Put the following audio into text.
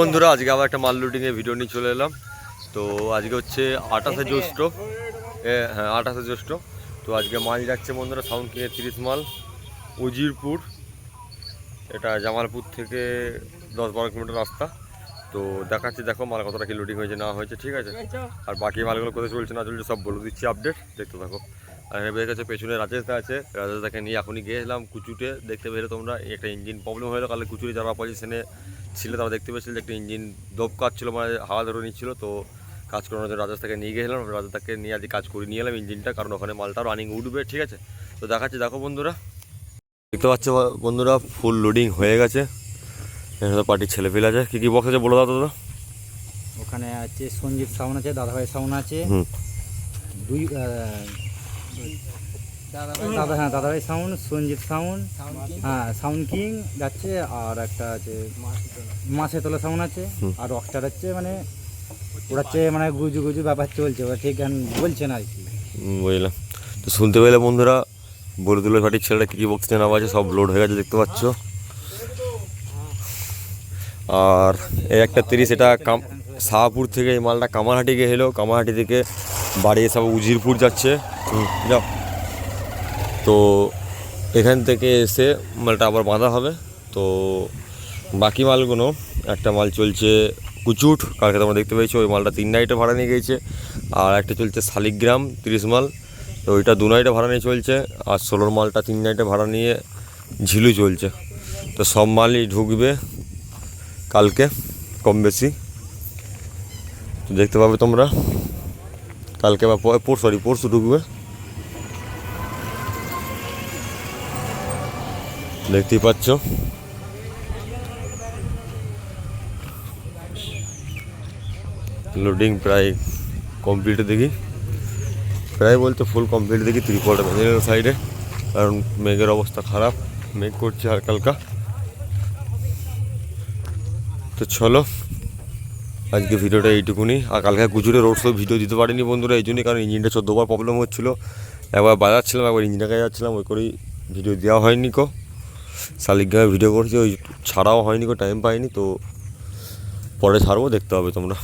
বন্ধুরা, আজকে আবার একটা মাল লুটিংয়ের ভিডিও নিয়ে চলে এলাম। তো আজকে হচ্ছে আঠাশে জ্যৈষ্ঠ। হ্যাঁ আঠাশে জ্যৈষ্ঠ। তো আজকে মাল যাচ্ছে বন্ধুরা, সাউন্ড কিংয়ের তিরিশ মাল। উজিরপুর, এটা জামালপুর থেকে দশ বারো কিলোমিটার রাস্তা। তো দেখাচ্ছি, দেখো মাল কতটা কি লোডিং হয়েছে, না হয়েছে, ঠিক আছে? আর বাকি মালগুলো কোথায় চলছে, না চলছে, সব বলে দিচ্ছি আপডেট দেখতে থাকো। আর এবার কাছে পেছনে রাজেশদা আছে। রাজেশদাকে নিয়ে এখনই গিয়েছিলাম কুচুটে দেখতে পেলে তোমরা, একটা ইঞ্জিন প্রবলেম হলো কালে কুচুরে যারা পজিশনে ছিল তারা দেখতে পেয়েছিল যে একটা ইঞ্জিন দোপ কাজ ছিল মানে হাওয়া ধরে নিচ্ছিল তো কাজ করানোর জন্য রাজস্থাকে নিয়ে গেছিলাম তাকে নিয়ে আজকে কাজ করে নিয়ে এলাম ইঞ্জিনটা কারণ ওখানে মালটা রানিং উঠবে ঠিক আছে? তো দেখাচ্ছি দেখো বন্ধুরা। দেখতে পাচ্ছ বন্ধুরা ফুল লোডিং হয়ে গেছে। এখানে পার্টির ছেলে ফেলে আছে। কী কী বক্স আছে বলো তো দাদা? ওখানে আছে সঞ্জীব সাউন্ড আছে দাদাভাই সাউন্ড আছে। দুই দাদা হ্যাঁ দাদাভাই সাউন্ড সঞ্জীব সাউন্ড হ্যাঁ সাউন্ড কিং যাচ্ছে আর একটা আছে মাসে তোলা সাউন্ড আছে আর রকস্টার হচ্ছে মানে ওরা হচ্ছে মানে গুজু গুজু ব্যাপার চলছে ওরা ঠিক গান বলছে না আর কি। বুঝলাম। তো শুনতে পেলে বন্ধুরা বরদুলের পার্টির ছেলেটা কী কী বক্স নেওয়া আছে সব লোড হয়ে গেছে দেখতে পাচ্ছ। আর এই একটা তিরিশ এটা কাম শাহপুর থেকে এই মালটা কামারহাটি গিয়ে এলো কামারহাটি থেকে বাড়ি সব উজিরপুর যাচ্ছে। যাও। তো এখান থেকে এসে মালটা আবার বাঁধা হবে। তো বাকি মালগুলো, একটা মাল চলছে কুচুট, কালকে তোমরা দেখতে পেয়েছ, ওই মালটা তিন নাইটে ভাড়া নিয়ে গিয়েছে। আর একটা চলছে শালিগ্রাম, তিরিশ মাল, তো ওইটা দু নাইটে ভাড়া নিয়ে চলছে। আর ষোলোর মালটা তিন নাইটে ভাড়া নিয়ে ঝিলু চলছে। তো সব মালই ঢুকবে কালকে, কম বেশি। তো দেখতে পাবে তোমরা। কালকে বা পর সরি, পরশু ঢুকবে। দেখতেই পাচ্ছ। লোডিং প্রায় কমপ্লিট দেখি। প্রায় বলতে ফুল কমপ্লিট দেখি ত্রিপলটা মেদিনীপুর সাইডে কারণ মেঘের অবস্থা খারাপ, মেঘ করছে হালকা হালকা। তো চলো, আজকে ভিডিওটা এইটুকুনি। আর কালকে কুচুরে রোড শো ভিডিও দিতে পারিনি বন্ধুরা, এই জন্যই কারণ ইঞ্জিনটা চোদ্দোবার প্রবলেম হচ্ছিল। একবার বাজাচ্ছিলাম, একবার ইঞ্জিনটাকে যাচ্ছিলাম, ওই করেই ভিডিও দেওয়া হয়নি কো। শালিগ্রামে ভিডিও করছি, ওই ছাড়াও হয়নি কো টাইম পাইনি, তো পরে ছাড়বো, দেখতে হবে তোমরা।